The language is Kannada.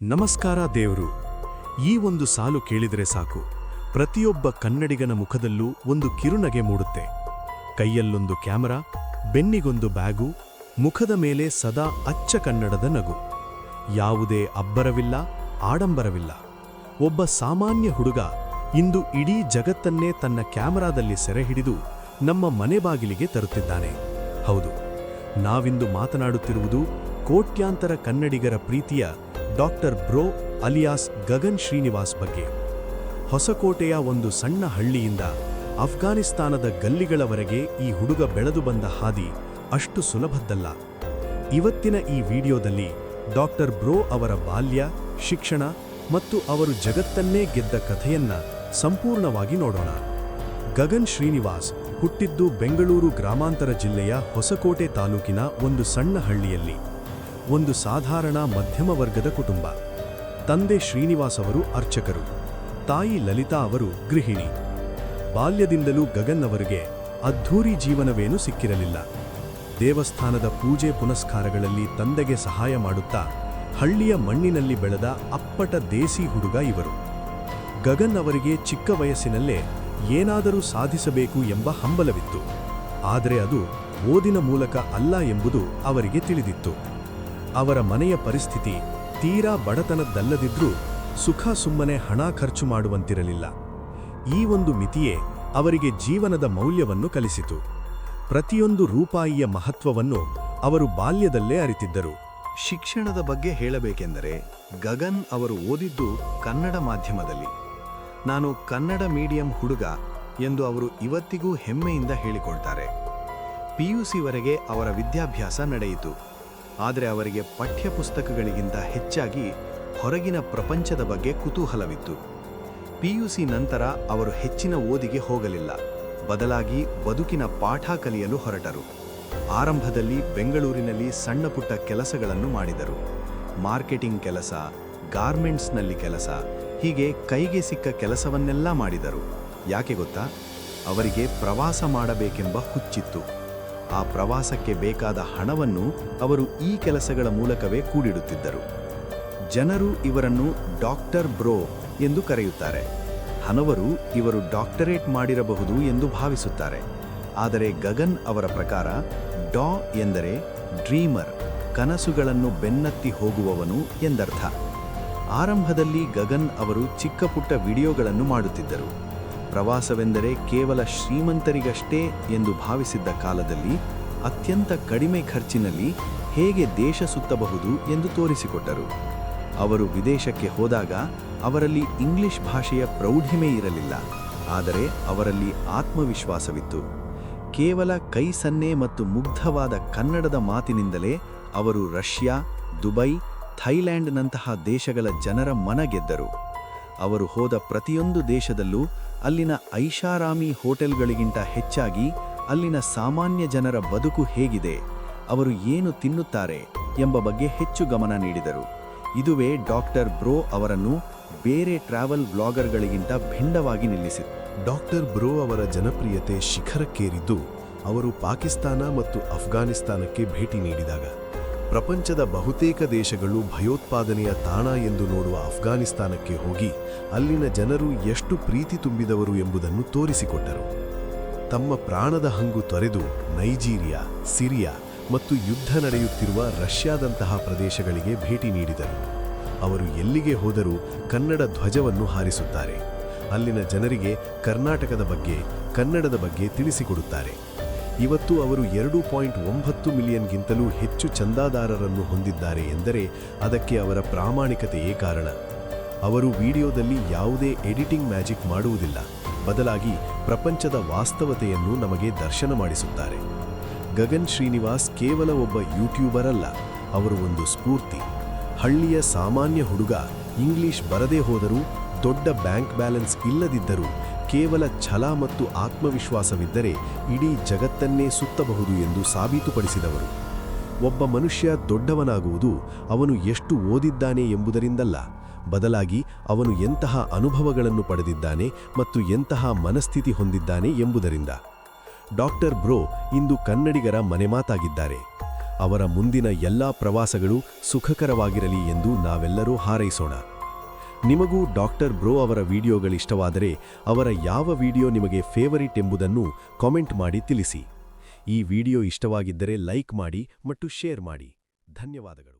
ನಮಸ್ಕಾರ ದೇವರು. ಈ ಒಂದು ಸಾಲು ಕೇಳಿದರೆ ಸಾಕು. ಪ್ರತಿಯೊಬ್ಬ ಕನ್ನಡಿಗನ ಮುಖದಲ್ಲೂ ಒಂದು ಕಿರುನಗೆ ಮೂಡುತ್ತೆ. ಕೈಯಲ್ಲೊಂದು ಕ್ಯಾಮರಾ, ಬೆನ್ನಿಗೊಂದು ಬ್ಯಾಗು, ಮುಖದ ಮೇಲೆ ಸದಾ ಅಚ್ಚ ಕನ್ನಡದ ನಗು. ಯಾವುದೇ ಅಬ್ಬರವಿಲ್ಲ, ಆಡಂಬರವಿಲ್ಲ. ಒಬ್ಬ ಸಾಮಾನ್ಯ ಹುಡುಗ ಇಂದು ಇಡೀ ಜಗತ್ತನ್ನೇ ತನ್ನ ಕ್ಯಾಮರಾದಲ್ಲಿ ಸೆರೆಹಿಡಿದು ನಮ್ಮ ಮನೆ ಬಾಗಿಲಿಗೆ ತರುತ್ತಿದ್ದಾನೆ. ಹೌದು, ನಾವಿಂದು ಮಾತನಾಡುತ್ತಿರುವುದು ಕೋಟ್ಯಾಂತರ ಕನ್ನಡಿಗರ ಪ್ರೀತಿಯ doctor bro alias Gagan Srinivas ಬಗ್ಗೆ. ಹೊಸಕೋಟೆಯ ಒಂದು ಸಣ್ಣ ಹಳ್ಳಿಯಿಂದ ಅಫ್ಘಾನಿಸ್ತಾನದ ಗಲ್ಲಿಗಳವರೆಗೆ ಈ ಹುಡುಗ ಬೆಳೆದು ಬಂದ ಹಾದಿ ಅಷ್ಟು ಸುಲಭದ್ದಲ್ಲ. ಇವತ್ತಿನ ಈ ವಿಡಿಯೋದಲ್ಲಿ ಡಾಕ್ಟರ್ ಬ್ರೋ ಅವರ ಬಾಲ್ಯ, ಶಿಕ್ಷಣ ಮತ್ತು ಅವರು ಜಗತ್ತನ್ನೇ ಗೆದ್ದ ಕಥೆಯನ್ನ ಸಂಪೂರ್ಣವಾಗಿ ನೋಡೋಣ. ಗಗನ್ ಶ್ರೀನಿವಾಸ್ ಹುಟ್ಟಿದ್ದು ಬೆಂಗಳೂರು ಗ್ರಾಮಾಂತರ ಜಿಲ್ಲೆಯ ಹೊಸಕೋಟೆ ತಾಲೂಕಿನ ಒಂದು ಸಣ್ಣ ಹಳ್ಳಿಯಲ್ಲಿ. ಒಂದು ಸಾಧಾರಣ ಮಧ್ಯಮ ವರ್ಗದ ಕುಟುಂಬ. ತಂದೆ ಶ್ರೀನಿವಾಸ್ ಅವರು ಅರ್ಚಕರು. ತಾಯಿ ಲಲಿತಾ ಅವರು ಗೃಹಿಣಿ. ಬಾಲ್ಯದಿಂದಲೂ ಗಗನ್ ಅವರಿಗೆ ಅದ್ಧೂರಿ ಜೀವನವೇನೂ ಸಿಕ್ಕಿರಲಿಲ್ಲ. ದೇವಸ್ಥಾನದ ಪೂಜೆ ಪುನಸ್ಕಾರಗಳಲ್ಲಿ ತಂದೆಗೆ ಸಹಾಯ ಮಾಡುತ್ತಾ ಹಳ್ಳಿಯ ಮಣ್ಣಿನಲ್ಲಿ ಬೆಳೆದ ಅಪ್ಪಟ ದೇಸಿ ಹುಡುಗ ಇವರು. ಗಗನ್ ಅವರಿಗೆ ಚಿಕ್ಕ ವಯಸ್ಸಿನಲ್ಲೇ ಏನಾದರೂ ಸಾಧಿಸಬೇಕು ಎಂಬ ಹಂಬಲವಿತ್ತು. ಆದರೆ ಅದು ಓದಿನ ಮೂಲಕ ಅಲ್ಲ ಎಂಬುದು ಅವರಿಗೆ ತಿಳಿದಿತ್ತು. ಅವರ ಮನೆಯ ಪರಿಸ್ಥಿತಿ ತೀರಾ ಬಡತನದ್ದಲ್ಲದಿದ್ರೂ ಸುಖ ಸುಮ್ಮನೆ ಹಣ ಖರ್ಚು ಮಾಡುವಂತಿರಲಿಲ್ಲ. ಈ ಒಂದು ಮಿತಿಯೇ ಅವರಿಗೆ ಜೀವನದ ಮೌಲ್ಯವನ್ನು ಕಲಿಸಿತು. ಪ್ರತಿಯೊಂದು ರೂಪಾಯಿಯ ಮಹತ್ವವನ್ನು ಅವರು ಬಾಲ್ಯದಲ್ಲೇ ಅರಿತಿದ್ದರು. ಶಿಕ್ಷಣದ ಬಗ್ಗೆ ಹೇಳಬೇಕೆಂದರೆ ಗಗನ್ ಅವರು ಓದಿದ್ದು ಕನ್ನಡ ಮಾಧ್ಯಮದಲ್ಲಿ. ನಾನು ಕನ್ನಡ ಮೀಡಿಯಂ ಹುಡುಗ ಎಂದು ಅವರು ಇವತ್ತಿಗೂ ಹೆಮ್ಮೆಯಿಂದ ಹೇಳಿಕೊಳ್ತಾರೆ. ಪಿಯುಸಿವರೆಗೆ ಅವರ ವಿದ್ಯಾಭ್ಯಾಸ ನಡೆಯಿತು. ಆದರೆ ಅವರಿಗೆ ಪಠ್ಯಪುಸ್ತಕಗಳಿಗಿಂತ ಹೆಚ್ಚಾಗಿ ಹೊರಗಿನ ಪ್ರಪಂಚದ ಬಗ್ಗೆ ಕುತೂಹಲವಿತ್ತು. ಪಿಯುಸಿ ನಂತರ ಅವರು ಹೆಚ್ಚಿನ ಓದಿಗೆ ಹೋಗಲಿಲ್ಲ. ಬದಲಾಗಿ ಬದುಕಿನ ಪಾಠ ಕಲಿಯಲು ಹೊರಟರು. ಆರಂಭದಲ್ಲಿ ಬೆಂಗಳೂರಿನಲ್ಲಿ ಸಣ್ಣಪುಟ್ಟ ಕೆಲಸಗಳನ್ನು ಮಾಡಿದರು. ಮಾರ್ಕೆಟಿಂಗ್ ಕೆಲಸ, ಗಾರ್ಮೆಂಟ್ಸ್ನಲ್ಲಿ ಕೆಲಸ, ಹೀಗೆ ಕೈಗೆ ಸಿಕ್ಕ ಕೆಲಸವನ್ನೆಲ್ಲ ಮಾಡಿದರು. ಯಾಕೆ ಗೊತ್ತಾ? ಅವರಿಗೆ ಪ್ರವಾಸ ಮಾಡಬೇಕೆಂಬ ಹುಚ್ಚಿತ್ತು. ಆ ಪ್ರವಾಸಕ್ಕೆ ಬೇಕಾದ ಹಣವನ್ನು ಅವರು ಈ ಕೆಲಸಗಳ ಮೂಲಕವೇ ಕೂಡಿಡುತ್ತಿದ್ದರು. ಜನರು ಇವರನ್ನು ಡಾಕ್ಟರ್ ಬ್ರೋ ಎಂದು ಕರೆಯುತ್ತಾರೆ. ಹಲವರು ಇವರು ಡಾಕ್ಟರೇಟ್ ಮಾಡಿರಬಹುದು ಎಂದು ಭಾವಿಸುತ್ತಾರೆ. ಆದರೆ ಗಗನ್ ಅವರ ಪ್ರಕಾರ, ಡಾ ಎಂದರೆ ಡ್ರೀಮರ್, ಕನಸುಗಳನ್ನು ಬೆನ್ನತ್ತಿ ಹೋಗುವವನು ಎಂದರ್ಥ. ಆರಂಭದಲ್ಲಿ ಗಗನ್ ಅವರು ಚಿಕ್ಕ ಪುಟ್ಟ ವಿಡಿಯೋಗಳನ್ನು ಮಾಡುತ್ತಿದ್ದರು. ಪ್ರವಾಸವೆಂದರೆ ಕೇವಲ ಶ್ರೀಮಂತರಿಗಷ್ಟೇ ಎಂದು ಭಾವಿಸಿದ್ದ ಕಾಲದಲ್ಲಿ ಅತ್ಯಂತ ಕಡಿಮೆ ಖರ್ಚಿನಲ್ಲಿ ಹೇಗೆ ದೇಶ ಸುತ್ತಬಹುದು ಎಂದು ತೋರಿಸಿಕೊಟ್ಟರು. ಅವರು ವಿದೇಶಕ್ಕೆ ಹೋದಾಗ ಅವರಲ್ಲಿ ಇಂಗ್ಲಿಷ್ ಭಾಷೆಯ ಪ್ರೌಢಿಮೆ ಇರಲಿಲ್ಲ, ಆದರೆ ಅವರಲ್ಲಿ ಆತ್ಮವಿಶ್ವಾಸವಿತ್ತು. ಕೇವಲ ಕೈ ಸನ್ನೆ ಮತ್ತು ಮುಗ್ಧವಾದ ಕನ್ನಡದ ಮಾತಿನಿಂದಲೇ ಅವರು ರಷ್ಯಾ, ದುಬೈ, ಥೈಲ್ಯಾಂಡ್ನಂತಹ ದೇಶಗಳ ಜನರ ಮನ ಗೆದ್ದರು. ಅವರು ಹೋದ ಪ್ರತಿಯೊಂದು ದೇಶದಲ್ಲೂ ಅಲ್ಲಿನ ಐಷಾರಾಮಿ ಹೋಟೆಲ್ಗಳಿಗಿಂತ ಹೆಚ್ಚಾಗಿ ಅಲ್ಲಿನ ಸಾಮಾನ್ಯ ಜನರ ಬದುಕು ಹೇಗಿದೆ, ಅವರು ಏನು ತಿನ್ನುತ್ತಾರೆ ಎಂಬ ಬಗ್ಗೆ ಹೆಚ್ಚು ಗಮನ ನೀಡಿದರು. ಇದುವೇ ಡಾಕ್ಟರ್ ಬ್ರೋ ಅವರನ್ನು ಬೇರೆ ಟ್ರಾವೆಲ್ ಬ್ಲಾಗರ್ಗಳಿಗಿಂತ ಭಿನ್ನವಾಗಿ ನಿಲ್ಲಿಸಿತು. ಡಾಕ್ಟರ್ ಬ್ರೋ ಅವರ ಜನಪ್ರಿಯತೆ ಶಿಖರಕ್ಕೇರಿದ್ದು, ಅವರು ಪಾಕಿಸ್ತಾನ ಮತ್ತು ಅಫ್ಘಾನಿಸ್ತಾನಕ್ಕೆ ಭೇಟಿ ನೀಡಿದಾಗ ಪ್ರಪಂಚದ ಬಹುತೇಕ ದೇಶಗಳು ಭಯೋತ್ಪಾದನೆಯ ತಾಣ ಎಂದು ನೋಡುವ ಅಫ್ಘಾನಿಸ್ತಾನಕ್ಕೆ ಹೋಗಿ ಅಲ್ಲಿನ ಜನರು ಎಷ್ಟು ಪ್ರೀತಿ ತುಂಬಿದವರು ಎಂಬುದನ್ನು ತೋರಿಸಿಕೊಟ್ಟರು. ತಮ್ಮ ಪ್ರಾಣದ ಹಂಗು ತೊರೆದು ನೈಜೀರಿಯಾ, ಸಿರಿಯಾ ಮತ್ತು ಯುದ್ಧ ನಡೆಯುತ್ತಿರುವ ರಷ್ಯಾದಂತಹ ಪ್ರದೇಶಗಳಿಗೆ ಭೇಟಿ ನೀಡಿದರು. ಅವರು ಎಲ್ಲಿಗೆ ಹೋದರೂ ಕನ್ನಡ ಧ್ವಜವನ್ನು ಹಾರಿಸುತ್ತಾರೆ. ಅಲ್ಲಿನ ಜನರಿಗೆ ಕರ್ನಾಟಕದ ಬಗ್ಗೆ, ಕನ್ನಡದ ಬಗ್ಗೆ ತಿಳಿಸಿಕೊಡುತ್ತಾರೆ. ಇವತ್ತು ಅವರು ಎರಡು ಪಾಯಿಂಟ್ ಒಂಬತ್ತು ಮಿಲಿಯನ್ಗಿಂತಲೂ ಹೆಚ್ಚು ಚಂದಾದಾರರನ್ನು ಹೊಂದಿದ್ದಾರೆ ಎಂದರೆ ಅದಕ್ಕೆ ಅವರ ಪ್ರಾಮಾಣಿಕತೆಯೇ ಕಾರಣ. ಅವರು ವಿಡಿಯೋದಲ್ಲಿ ಯಾವುದೇ ಎಡಿಟಿಂಗ್ ಮ್ಯಾಜಿಕ್ ಮಾಡುವುದಿಲ್ಲ. ಬದಲಾಗಿ ಪ್ರಪಂಚದ ವಾಸ್ತವತೆಯನ್ನು ನಮಗೆ ದರ್ಶನ ಮಾಡಿಸುತ್ತಾರೆ. ಗಗನ್ ಶ್ರೀನಿವಾಸ್ ಕೇವಲ ಒಬ್ಬ ಯೂಟ್ಯೂಬರ್ ಅಲ್ಲ, ಅವರು ಒಂದು ಸ್ಫೂರ್ತಿ. ಹಳ್ಳಿಯ ಸಾಮಾನ್ಯ ಹುಡುಗ, ಇಂಗ್ಲಿಷ್ ಬರದೇ ಹೋದರೂ ದೊಡ್ಡ ಬ್ಯಾಂಕ್ ಬ್ಯಾಲೆನ್ಸ್ ಇಲ್ಲದಿದ್ದರೂ ಕೇವಲ ಛಲ ಮತ್ತು ಆತ್ಮವಿಶ್ವಾಸವಿದ್ದರೆ ಇಡೀ ಜಗತ್ತನ್ನೇ ಸುತ್ತಬಹುದು ಎಂದು ಸಾಬೀತುಪಡಿಸಿದವರು. ಒಬ್ಬ ಮನುಷ್ಯ ದೊಡ್ಡವನಾಗುವುದು ಅವನು ಎಷ್ಟು ಓದಿದ್ದಾನೆ ಎಂಬುದರಿಂದಲ್ಲ. ಬದಲಾಗಿ ಅವನು ಎಂತಹ ಅನುಭವಗಳನ್ನು ಪಡೆದಿದ್ದಾನೆ ಮತ್ತು ಎಂತಹ ಮನಸ್ಥಿತಿ ಹೊಂದಿದ್ದಾನೆ ಎಂಬುದರಿಂದ. ಡಾಕ್ಟರ್ ಬ್ರೋ ಇಂದು ಕನ್ನಡಿಗರ ಮನೆಮಾತಾಗಿದ್ದಾರೆ ಅವರ ಮುಂದಿನ ಎಲ್ಲಾ ಪ್ರವಾಸಗಳು ಸುಖಕರವಾಗಿರಲಿ ಎಂದು ನಾವೆಲ್ಲರೂ ಹಾರೈಸೋಣ. ನಿಮಗೂ ಡಾಕ್ಟರ್ ಬ್ರೋ ಅವರ ವಿಡಿಯೋಗಳಿಷ್ಟವಾದರೆ ಅವರ ಯಾವ ವಿಡಿಯೋ ನಿಮಗೆ ಫೇವರಿಟ್ ಎಂಬುದನ್ನು ಕಾಮೆಂಟ್ ಮಾಡಿ ತಿಳಿಸಿ. ಈ ವಿಡಿಯೋ ಇಷ್ಟವಾಗಿದ್ದರೆ ಲೈಕ್ ಮಾಡಿ ಮತ್ತು ಶೇರ್ ಮಾಡಿ. ಧನ್ಯವಾದಗಳು.